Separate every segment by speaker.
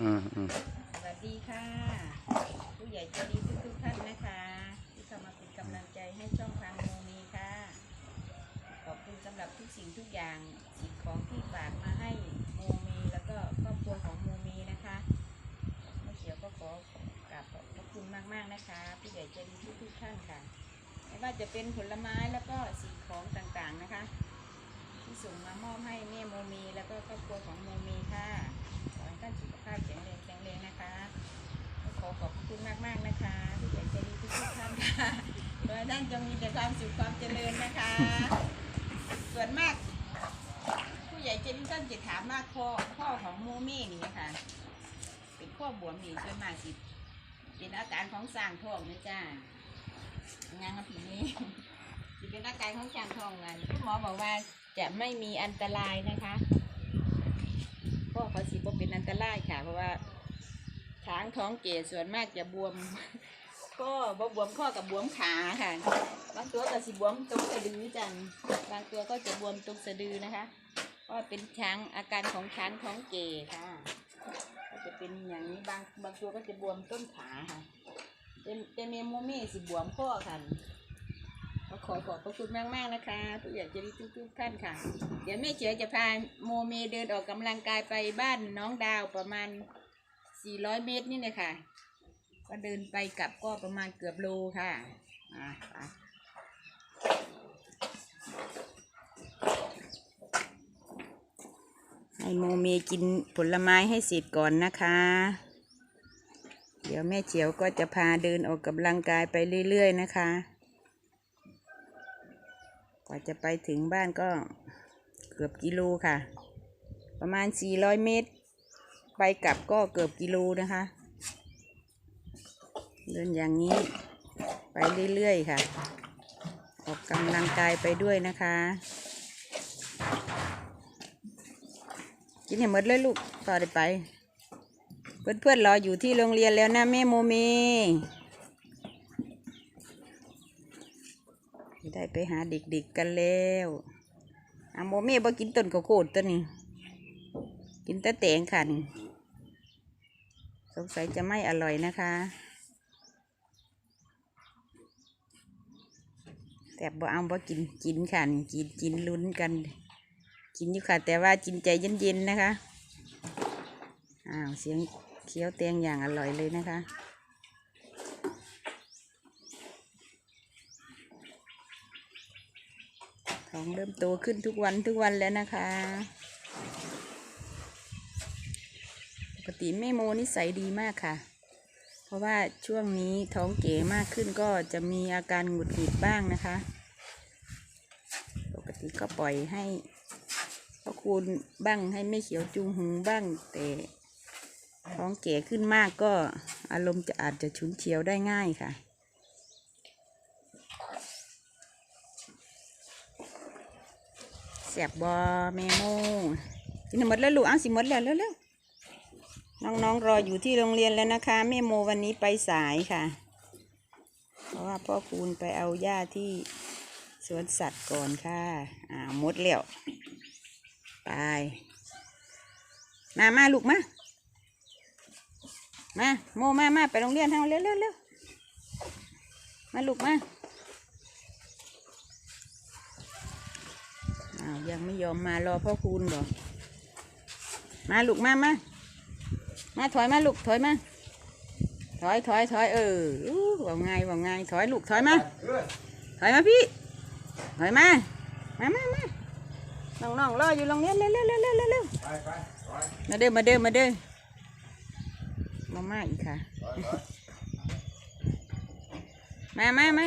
Speaker 1: อืมอืม
Speaker 2: สวัสดีค่ะ ผู้ใหญ่ใจดีทุกทุกๆท่านนะคะ ที่เข้ามาเป็นกำลังใจให้ช่องทางโมมีค่ะ ขอบคุณสำหรับทุกสิ่งทุกอย่างสิ่งของที่ฝากมาให้โมมีแล้วก็ครอบครัวของโมมีนะคะเมื่อเขียวก็ขอกราบขอบพระคุณมากๆนะคะ ผู้ใหญ่ใจดีทุกทุกๆท่านค่ะไม่ว่าจะเป็นผลไม้แล้วก็สิ่งของต่างๆนะคะ ที่ส่งมามอบให้แม่โมมีแล้วก็ครอบครัวของโมมีค่ะขอให้ท่านสุขาพแข็งแรงแข็งแรงนะคะขอขอบคุณมากมากนะคะผู้ใหญ่ใจดีทุกๆท่านค่ะขอให้ท่านจงมีแต่ความสุขความเจริญนะคะ ส่วนมาก ผู้ใหญ่ใจดีท่านจะถามมากพ่อพ่อของโมเม่นี่ค่ะ เป็นข้อบวมนี่ส่วนมากสิเป็นอาการของสร้างท้องนะจ้างานกับผีนี้สิเป็นอาการของสร้างท้องกันคุณหมอบอกว่าจะไม่มีอันตรายนะคะ ก็เขาสีบ่เป็นอันตรายค่ะ เพราะว่าช้างท้องเกศส่วนมากจะบวม ก็บ่บวมข้อกับบวมขาค่ะ บางตัวก็สิบวมตรงสะดือจังบางตัวก็จะบวมตรงสะดือนะคะก็เป็นช้างอาการของช้างท้องเกศค่ะก็จะเป็นอย่างนี้บางบางตัวก็จะบวมต้นขาค่ะเป็นเป็นเมโมเม่สิบวมข้อค่ะ ก็ขอขอบพระคุณมากมากนะคะทุกอย่างจะดีทุกๆท่านค่ะ เดี๋ยวแม่เฉียวจะพาโมเมเดินออกกำลังกายไปบ้านน้องดาวประมาณ 400 เมตรนี่เลยค่ะก็เดินไปกลับก็ประมาณเกือบโลค่ะอะไปให้โมเมกินผลไม้ให้เสร็จก่อนนะคะ เดี๋ยวแม่เฉียวก็จะพาเดินออกกำลังกายไปเรื่อย ๆ นะคะ ว่าจะไปถึงบ้านก็เกือบกิโลค่ะ ประมาณ 400 เมตร ไปกลับก็เกือบกิโลนะคะ เดินอย่างนี้ไปเรื่อยๆค่ะ ออกกำลังกายไปด้วยนะคะ กินให้หมดเลยลูกต่อได้ไป เพื่อนๆรออยู่ที่โรงเรียนแล้วนะแม่โมเม ได้ไปหาเด็กๆกันแล้วอาโมเม่บ่กินต้นข้าวโพดตัวนี้ กินแต่แตงค่ะนี่สงสัยจะไม่อร่อยนะคะแต่บ่เอาบ่กินกินค่ะนี่กินกินลุ้นกัน กินอยู่ค่ะ แต่ว่ากินใจเย็นๆนะคะอ้าวเสียงเคี้ยวแตงอย่างอร่อยเลยนะคะ ท้องเริ่มโตขึ้นทุกวันทุกวันแล้วนะคะ ปกติแม่โมนิสัยดีมากค่ะ เพราะว่าช่วงนี้ท้องเก๋มากขึ้นก็จะมีอาการหงุดหงิดบ้างนะคะ ปกติก็ปล่อยให้พ่อคูณบ้างให้ไม่เขียวจุงหูบ้างแต่ท้องเก๋ขึ้นมากก็อารมณ์จะอาจจะฉุนเฉียวได้ง่ายค่ะ แสบบอแม่โมกินหมดแล้วลูกเอางสิหมดแล้วเร็วๆน้องๆรออยู่ที่โรงเรียนแล้วนะคะแม่โมวันนี้ไปสายค่ะ เพราะว่าพ่อคูณไปเอาหญ้าที่สวนสัตว์ก่อนค่ะอ่าหมดแล้วไปมามาลูกมามาโมมามาไปโรงเรียนเฮาเร็วๆเร็วมาลูกมาาวยังไม่ยอมมารอพ่อคูณบอกมาลูกมามามาถอยมาลูกถอยมาถอยถอยถอยเออว่าไงว่าไงถอยลูกถอยมาถอยมาพี่ถอยมามามามาน้องน้องรออยู่โรงเรียนเร็วเร็วเร็วเร็วเร็วมาเด้อมาเด้อมาเด้อมามาอีกค่ะ มามามา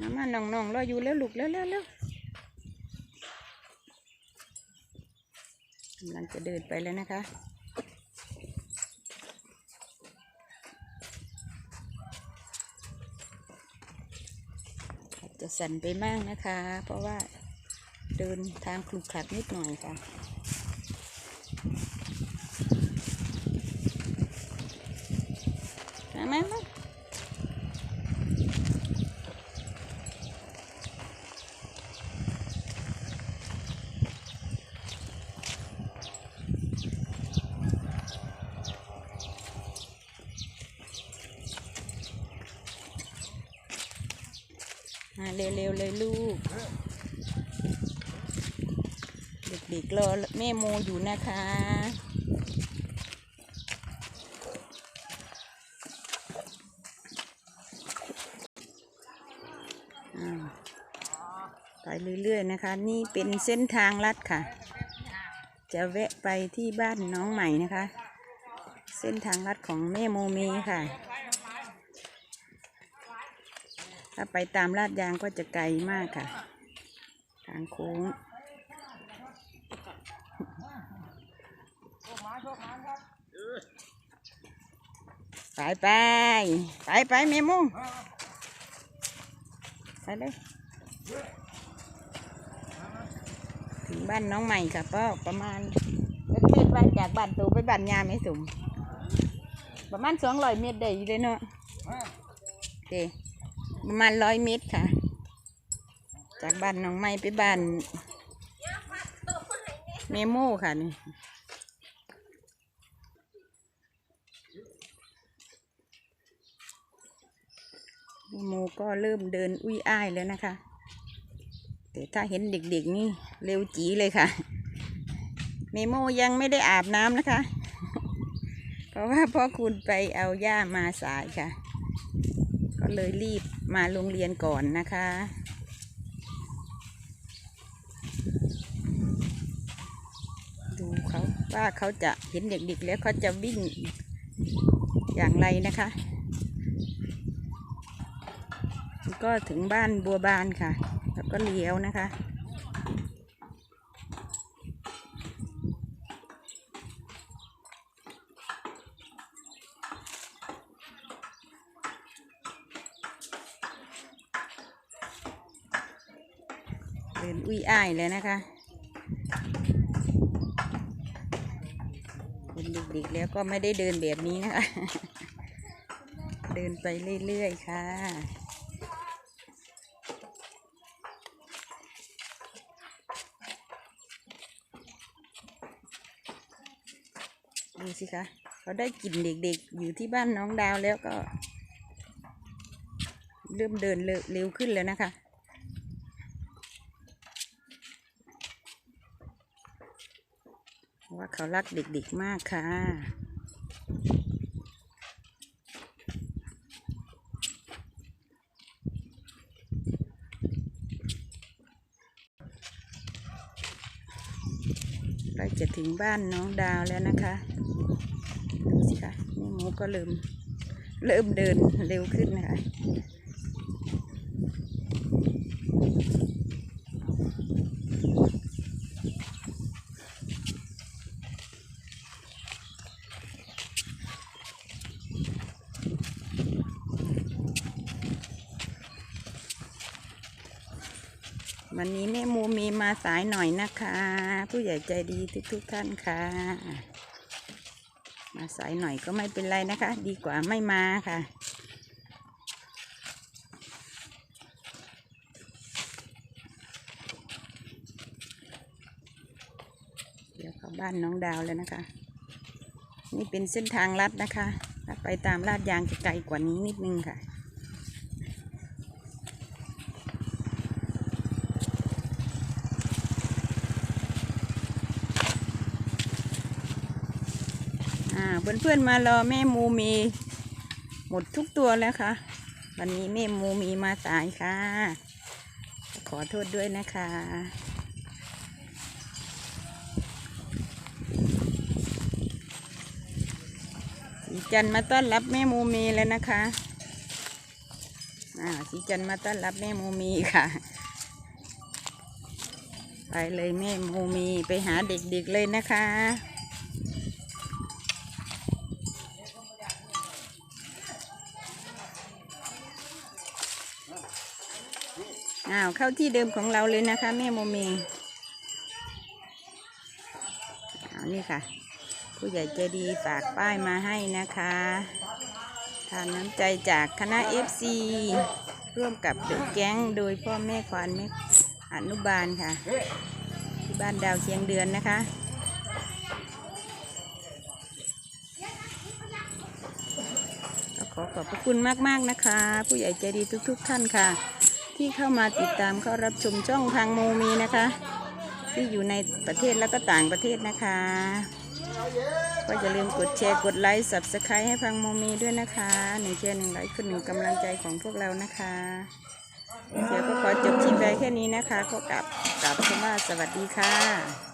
Speaker 2: มามาน้องน้องๆรออยู่แล้วลูกเร็วเร็วเร็ว กำลังจะเดินไปแล้วนะคะจจะสั่นไปมากนะคะ เพราะว่าเดินทางคลุกคลักนิดหน่อยค่ะมามามา เร็วๆเลยลูก เด็กๆรอแม่โมอยู่นะคะไปเรื่อยๆนะคะ นี่เป็นเส้นทางลัดค่ะ จะแวะไปที่บ้านน้องใหม่นะคะ เส้นทางลัดของแม่โมมีค่ะ ถ้าไปตามลาดยางก็จะไกลมากค่ะ ทางโค้งไปไปไปไปแม่โมไปเลย ถึงบ้านน้องใหม่ค่ะก็ประมาณเมตรไปจากบ้านตูไปบ้านยาไม่สุ่มประมาณสองร้อยเมตรได้อยู่เลยเนาะโอเค ประมาณร้อยเมตรค่ะ จากบ้านน้องใหม่ไปบ้านเมโมค่ะนี่เมโมก็เริ่มเดินอุ้ยอ้ายแล้วนะคะ แต่ถ้าเห็นเด็กๆนี่เร็วจีเลยค่ะ เมโมยังไม่ได้อาบน้ำนะคะ เพราะว่าพ่อคุณไปเอาย่ามาสายค่ะ ก็เลยรีบมาโรงเรียนก่อนนะคะ ดูเขาว่าเขาจะเห็นเด็กๆแล้วเขาจะวิ่งอย่างไรนะคะ ก็ถึงบ้านบัวบานค่ะ แล้วก็เลี้ยวนะคะ เดิน อุ้ายเลยนะคะเป็นเด็กๆแล้วก็ไม่ได้เดินแบบนี้นะคะ เดินไปเรื่อยๆค่ะดูสิคะเขาได้กลิ่นเด็กๆ อยู่ที่บ้านน้องดาวแล้วก็ เริ่มเดินเร็วขึ้นแล้วนะคะ เขารักเด็กๆมากค่ะ เราจะถึงบ้านน้องดาวแล้วนะคะดูสิคะแม่หมูก็เริ่มเริ่มเดินเร็วขึ้นนะคะ วันนี้แม่มูมีมาสายหน่อยนะคะ ผู้ใหญ่ใจดีทุกๆท่านค่ะ มาสายหน่อยก็ไม่เป็นไรนะคะ ดีกว่าไม่มาค่ะ เดี๋ยวเข้าบ้านน้องดาวแล้วนะคะ นี่เป็นเส้นทางลัดนะคะถ้าไปตามลาดยางจะไกลกว่านี้นิดนึงค่ะ เพื่อนๆมารอแม่มูมี หมดทุกตัวแล้วค่ะ วันนี้แม่มูมีมาสายค่ะ ขอโทษด้วยนะคะสีจันมาต้อนรับแม่มูมีแล้วนะคะอ่าสีจันมาต้อนรับแม่มูมีค่ะไปเลยแม่มูมีไปหาเด็กๆเลยนะคะ อ้าวเข้าที่เดิมของเราเลยนะคะแม่โมเมเอานี่ค่ะ ผู้ใหญ่ใจดีฝากป้ายมาให้นะคะทานน้ำใจจากคณะ FC ร่วมกับเดอะแก๊งโดยพ่อแม่ควานแม่อนุบาลค่ะ ที่บ้านดาวเชียงเดือนนะคะขอขอบพระคุณมาก ๆ นะคะ ผู้ใหญ่ใจดีทุก ๆ ท่านค่ะ ที่เข้ามาติดตามเข้ารับชมช่องทางโมมีนะคะ ที่อยู่ในประเทศแล้วก็ต่างประเทศนะคะ ก็อย่าลืมกดแชร์กดไลค์ subscribe ให้พังโมมีด้วยนะคะหนึ่งแชร์หนึ่งไลค์คือหนึ่งกำลังใจของพวกเรานะคะเดี๋ยวก็ขอจบคลิปไปแค่นี้นะคะก็กลับกลับคำว่าสวัสดีค่ะ